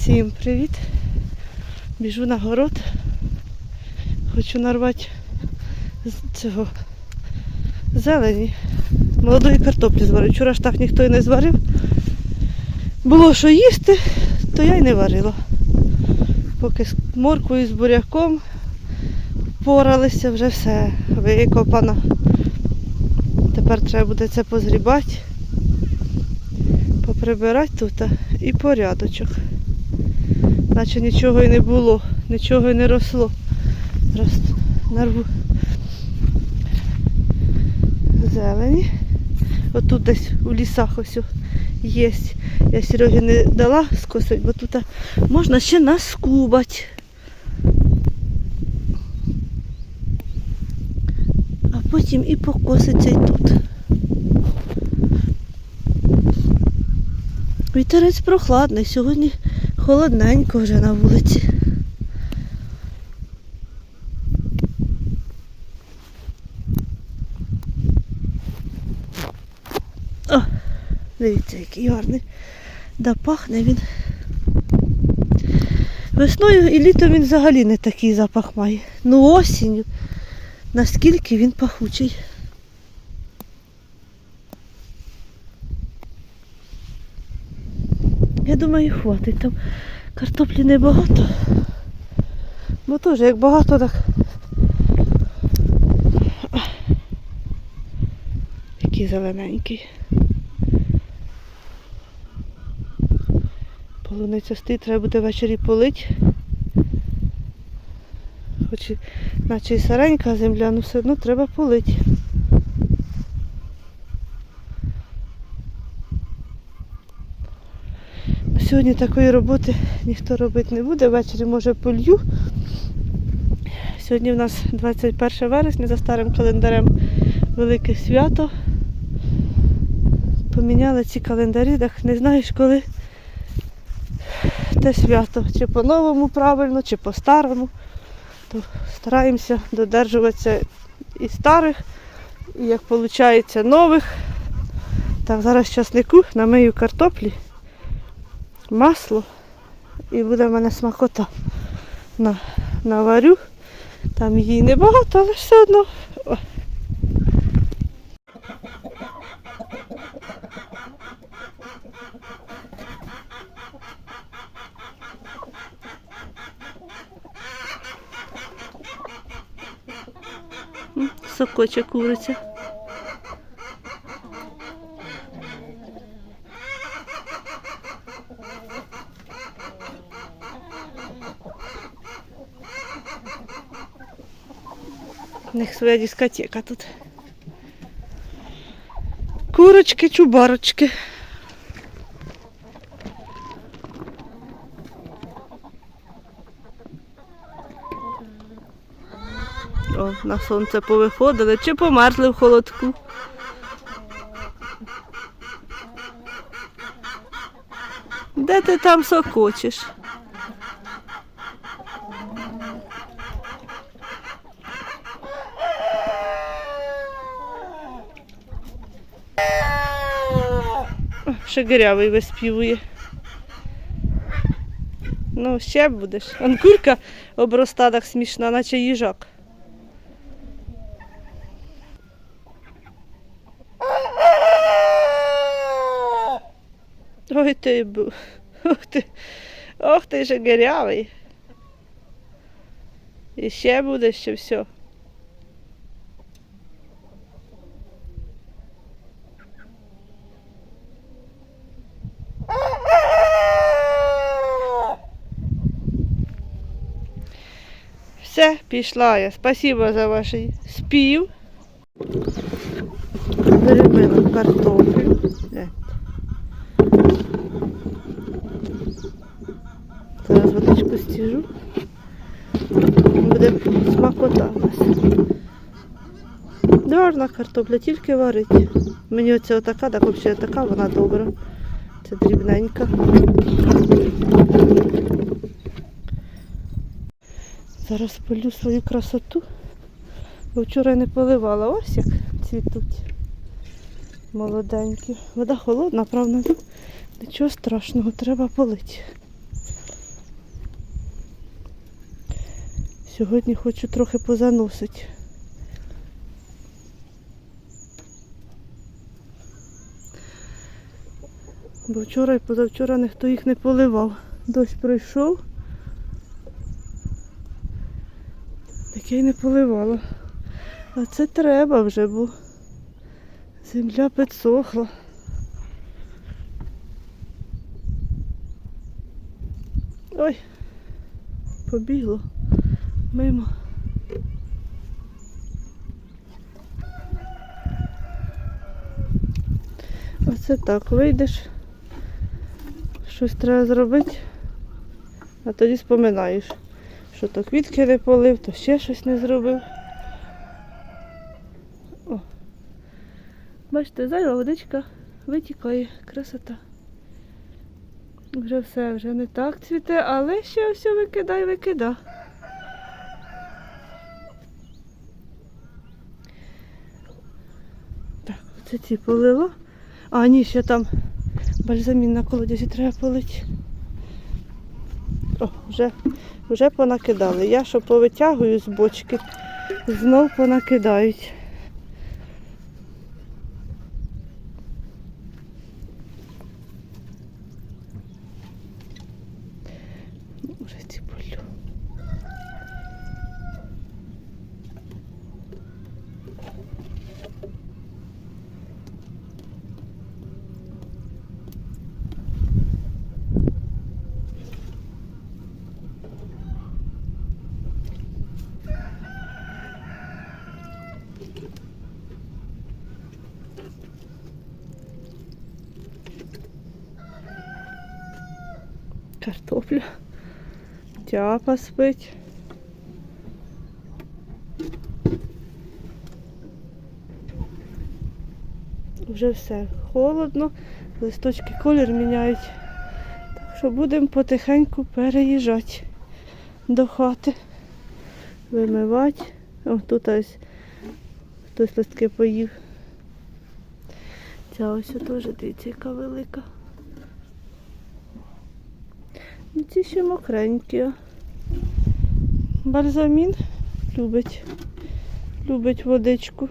Всім привіт! Біжу на город. Хочу нарвати з цього зелені. Молодої картоплі зварити. Вчора ж так ніхто і не зварив. Було що їсти, то я й не варила. Поки з морквою, з буряком поралися, вже все викопано. Тепер треба буде це позрібати, поприбирати тут і порядочок. Наче нічого і не було, нічого і не росло. Зараз нарву зелені. Отут десь у лісах ось є. Я Серегі не дала скосити, бо тут можна ще наскубати. А потім і покоситься і тут. Вітерець прохладний, сьогодні холодненько вже на вулиці. О, дивіться, який гарний. Да пахне він. Весною і літом він взагалі не такий запах має. Ну осінню. Наскільки він пахучий. Думаю, хватить. Там картоплі небагато. Бо теж як багато, так. Який зелененький. Полуниця стоїть, треба буде ввечері полить. Хоч наче і саренька земля, але все одно треба полити. Сьогодні такої роботи ніхто робити не буде. Ввечері може полью. Сьогодні в нас 21 вересня за старим календарем велике свято. Поміняли ці календарі, так не знаєш коли те свято. Чи по-новому правильно, чи по-старому. То стараємося додержуватися і старих, і як виходить нових. Так, зараз часнику намию картоплі масло і буде в мене смакота. На, наварю. Там її небагато, але все одно. О. М, Сокоче куриця. У них своя дискотека тут. Курочки, чубарочки. О, на сонце повиходили чи померзли в холодку. Де ти там сокочеш? Шагирявий виспівує. Ну, ще будеш. Он курка оброста так смішна, наче їжак. Ой ти бу. Ох ти. Ох ти шагирявий. І ще буде ще все. Все, пішла я. Спасибо за ваш спів. Перебила картоплю. Зараз водичку стіжу. Буде смакота у нас. Гарна картопля, тільки варить. Мені оця отака, так взагалі така, вона добра. Це дрібненька. Зараз полю свою красоту. Бо вчора не поливала. Ось як цвітуть молоденькі. Вода холодна, правда, нічого страшного, треба полити. Сьогодні хочу трохи позаносити. Бо вчора і позавчора ніхто їх не поливав. Дощ прийшов. Таке й не поливало. А це треба вже, бо земля підсохла. Ой, побігло мимо. Оце так, вийдеш, щось треба зробити, а тоді споминаєш, що то квітки не полив, то ще щось не зробив. О. Бачите, зайва водичка витікає, красота. Вже все, вже не так цвіте, але ще все викидай, викидай. Так, оце ці полила. А, ні, ще там бальзамін на колодязі треба полити. О, вже, вже понакидали. Я що повитягую з бочки, знов понакидають. Ну, Вже ці полю. Картопля. Тяпа спить. Вже все холодно, листочки колір міняють. Так що будемо потихеньку переїжджати до хати, вимивати. О, тут ось хтось листки поїв. Ця ось теж, дивіться, яка велика. Ну, Ці ще мокренькі. Бальзамін любить, любить водичку.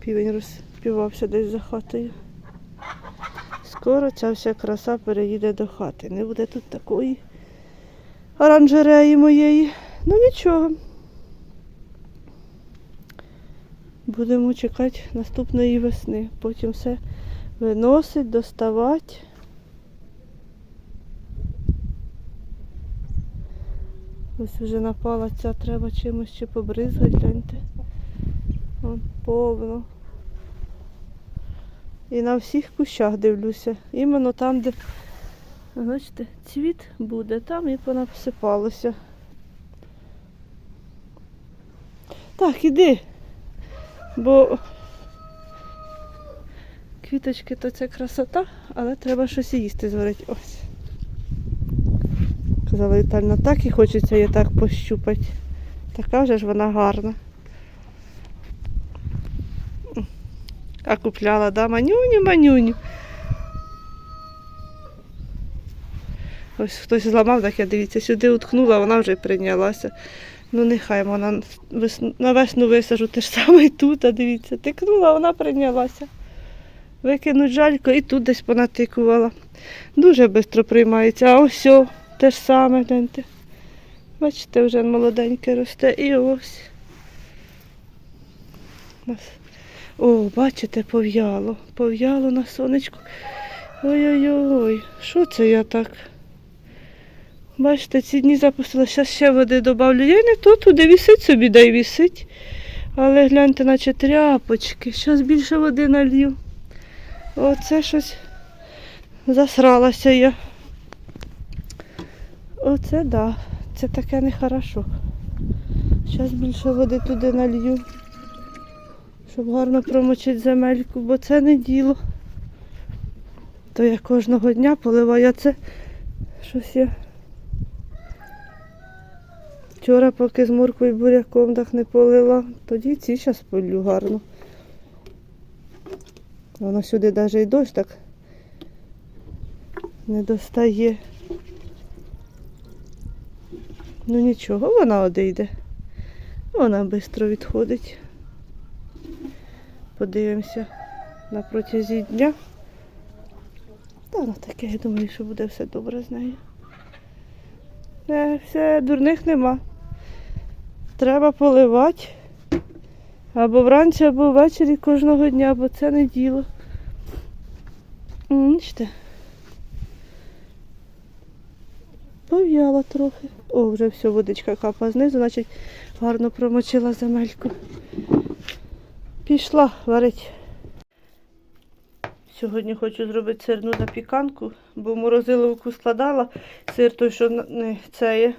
Півень розпівався десь за хатою. Скоро ця вся краса переїде до хати. Не буде тут такої оранжереї моєї. Ну нічого. Будемо чекати наступної весни. Потім все виносить, доставати. Ось вже напала ця, треба чимось ще побризгати, гляньте. Вон повно. І на всіх кущах дивлюся. Іменно там, де Бачите, цвіт буде, там і понасипалося. Так, іди. Бо квіточки то це красота, але треба щось їсти зварити. Ось. Казала Вітальна, так і хочеться її так пощупати. Така вже ж вона гарна. А купляла, да, манюню, манюню. Ось хтось зламав, так я дивіться, сюди уткнула, вона вже прийнялася. Ну нехай вона на весну висажу те ж саме і тут, а дивіться, тикнула, вона прийнялася. Викинуть жалько і тут десь понатикувала. Дуже швидко приймається. А ось о, те ж саме, гляньте. Бачите, вже молоденьке росте і ось. О, бачите, пов'яло. Пов'яло на сонечку. Ой-ой-ой, що це я так? Бачите, ці дні запустила, зараз ще води додавлю. Я не то туди вісить собі, дай вісить. Але гляньте, наче тряпочки. Зараз більше води налью. Оце щось засралася я. Оце да. Це таке нехорошо. Зараз більше води туди налью. Щоб гарно промочити земельку, бо це не діло. То я кожного дня поливаю, а це щось я Вчора, поки з морквою буряком так не полила, тоді ці зараз полю гарно. Воно сюди навіть і дощ так не достає. Ну нічого, вона одійде. Вона швидко відходить. Подивимося на протязі дня. Та вона таке, я думаю, що буде все добре з нею. Не, все, дурних нема. Треба поливати. Або вранці, або ввечері кожного дня, бо це не діло. Бачите? Пов'яла трохи. О, вже все, водичка капа знизу, значить гарно промочила земельку. Пішла варить. Сьогодні хочу зробити сирну запіканку, бо в морозиловку складала сир той, що не це є.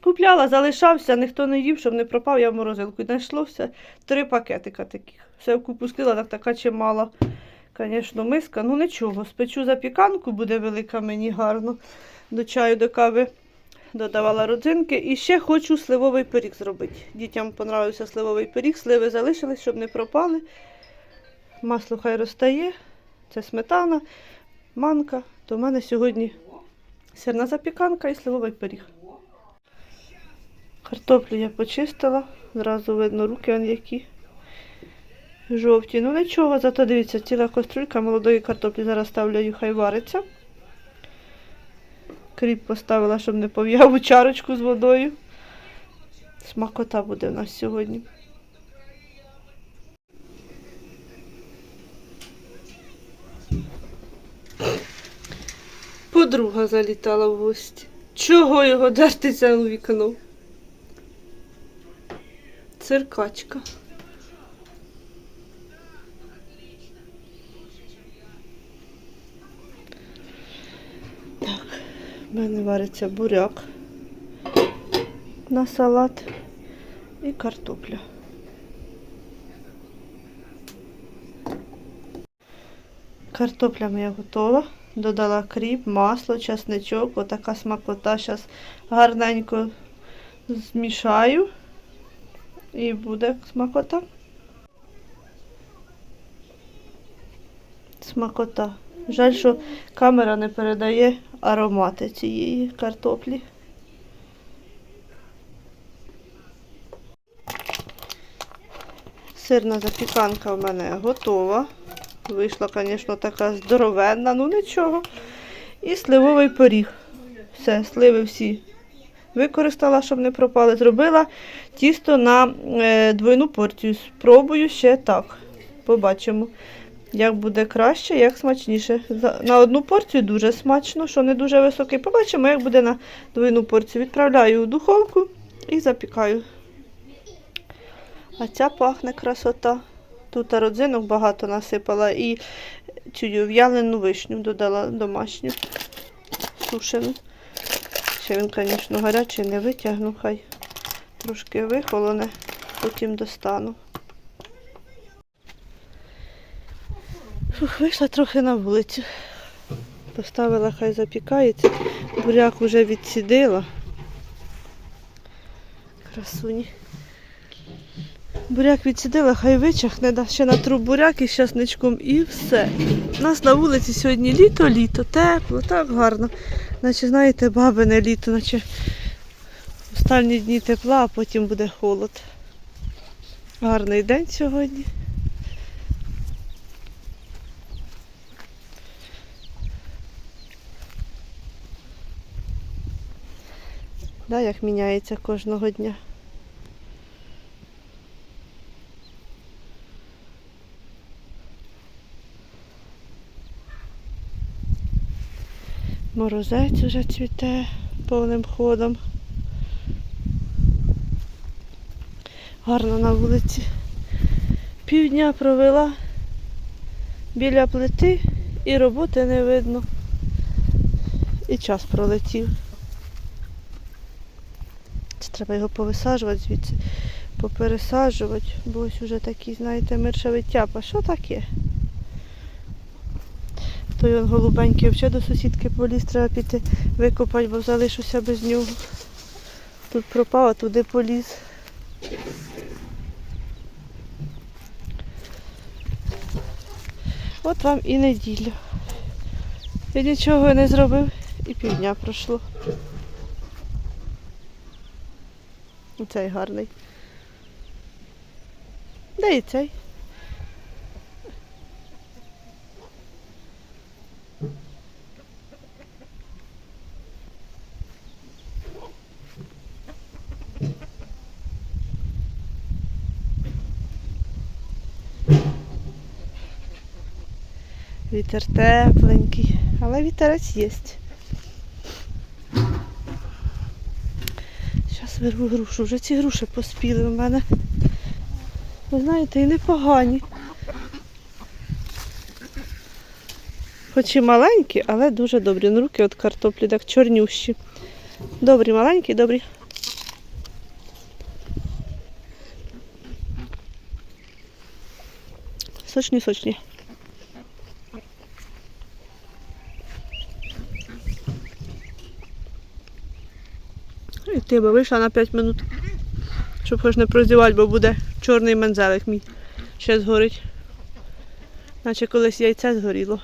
Купляла, залишався, ніхто не їв, щоб не пропав, я в морозилку. Знайшлося три пакетика таких. Все вкупу скрила, так така чимала, звісно, миска. Ну нічого, спечу запіканку, буде велика мені гарно. До чаю, до кави додавала родзинки. І ще хочу сливовий пиріг зробити. Дітям понравився сливовий пиріг, сливи залишились, щоб не пропали. Масло хай розтає, це сметана, манка. То в мене сьогодні сирна запіканка і сливовий пиріг. Картоплю я почистила, зразу видно руки он які жовті. Ну нічого, зато дивіться, ціла кастрюлька молодої картоплі. Зараз ставлю її, хай вариться. Кріп поставила, щоб не пов'яв у чарочку з водою. Смакота буде у нас сьогодні. Подруга залітала в гості. Чого його дертися у вікно? Циркачка. Так, в мене вариться буряк на салат і картопля. Картопля моя готова. Додала кріп, масло, чесничок, отака смакота. Зараз гарненько змішаю і буде смакота. Смакота. Жаль, що камера не передає аромати цієї картоплі. Сирна запіканка в мене готова. Вийшла, звісно, така здоровенна, ну нічого. І сливовий пиріг. Все, сливи всі використала, щоб не пропали. Зробила тісто на е, двойну порцію. Спробую ще так. Побачимо, як буде краще, як смачніше. На одну порцію дуже смачно, що не дуже високий. Побачимо, як буде на двойну порцію. Відправляю у духовку і запікаю. А ця пахне красота. Тут родзинок багато насипала і цю в'ялену вишню додала домашню, сушену. Ще він, звісно, гарячий, не витягну, хай трошки вихолоне, потім достану. Фух, вийшла трохи на вулицю. Поставила, хай запікається. Буряк вже відсідила. Красуні. Буряк відсідила, хай вичахне, да, ще натру буряк із часничком і все. У нас на вулиці сьогодні літо-літо, тепло, так гарно. Наче, знаєте, бабине літо, наче останні дні тепла, а потім буде холод. Гарний день сьогодні. Да, як міняється кожного дня. Морозець уже цвіте повним ходом. Гарно на вулиці. Півдня провела біля плити і роботи не видно. І час пролетів. Це треба його повисаджувати звідси, попересаджувати, бо ось уже такий, знаєте, миршавий тяпа. Що таке? Той он голубенький взагалі до сусідки поліз, треба піти викопати, бо залишуся без нього. Тут пропав, а туди поліз. От вам і неділя. Я нічого не зробив і півдня пройшло. Цей гарний. Де і цей? Вітер тепленький, але вітерець є. Зараз вирву грушу. Вже ці груші поспіли в мене. Ви знаєте, і непогані. Хоч і маленькі, але дуже добрі. Ну, руки від картоплі, так чорнющі. Добрі, маленькі, добрі. Сочні, сочні. І ти би вийшла на 5 минут. Щоб хоч не прозівати, бо буде чорний мензелик мій. Ще згорить. Наче колись яйце згоріло.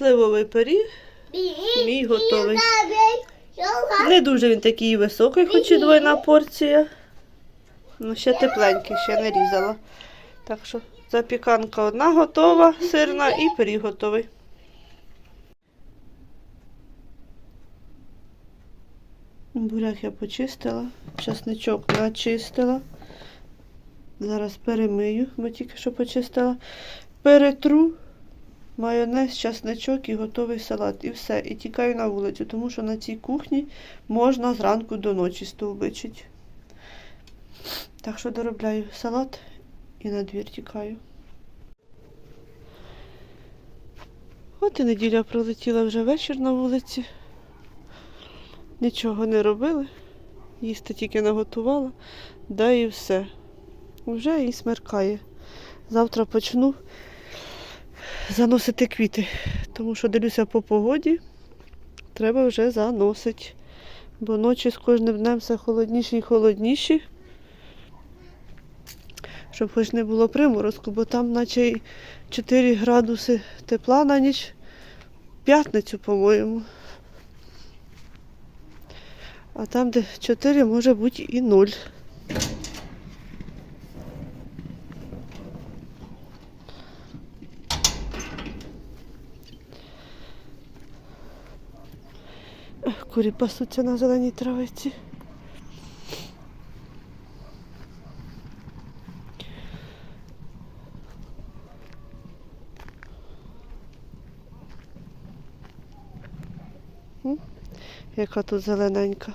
Сливовий пиріг. Мій готовий. Не дуже він такий високий, хоч і двойна порція. Ну, ще тепленький, ще не різала. Так що запіканка одна готова, сирна і пиріг готовий. Буряк я почистила, часничок начистила. Зараз перемию, бо тільки що почистила. Перетру майонез, часничок і готовий салат. І все. І тікаю на вулицю, тому що на цій кухні можна зранку до ночі стовбичити. Так що доробляю салат і на двір тікаю. От і неділя пролетіла вже вечір на вулиці. Нічого не робили. Їсти тільки наготувала, да і все. Вже і смеркає. Завтра почну заносити квіти, тому що дивлюся по погоді, треба вже заносити. Бо ночі з кожним днем все холодніші і холодніші. Щоб хоч не було приморозку, бо там наче й 4 градуси тепла на ніч. П'ятницю, по-моєму. А там, де 4, може бути і 0. Курі пасуться на зеленій травиці. Яка тут зелененька.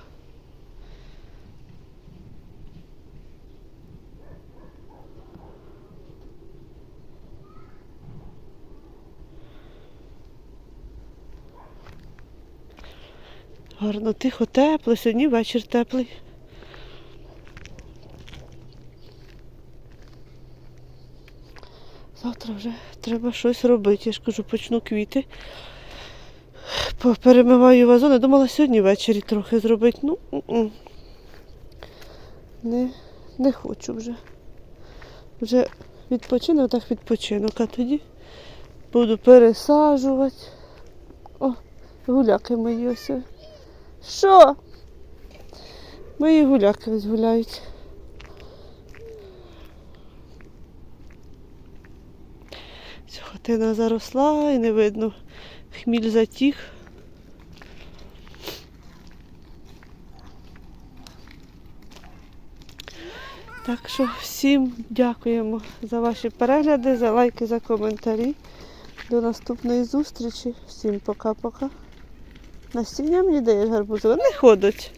Гарно, тихо, тепло, сьогодні вечір теплий. Завтра вже треба щось робити. Я ж кажу, почну квіти. Перемиваю вазони. Думала сьогодні ввечері трохи зробити. Ну, не, не хочу вже. Вже відпочинок, так відпочинок, а тоді буду пересаджувати. О, гуляки мої ось. Що? Мої гуляки ось гуляють. Ця хатина заросла і не видно. Хміль затік. Так що всім дякуємо за ваші перегляди, за лайки, за коментарі. До наступної зустрічі. Всім пока-пока. Насіння мені даєш гарбузове. Не ходить.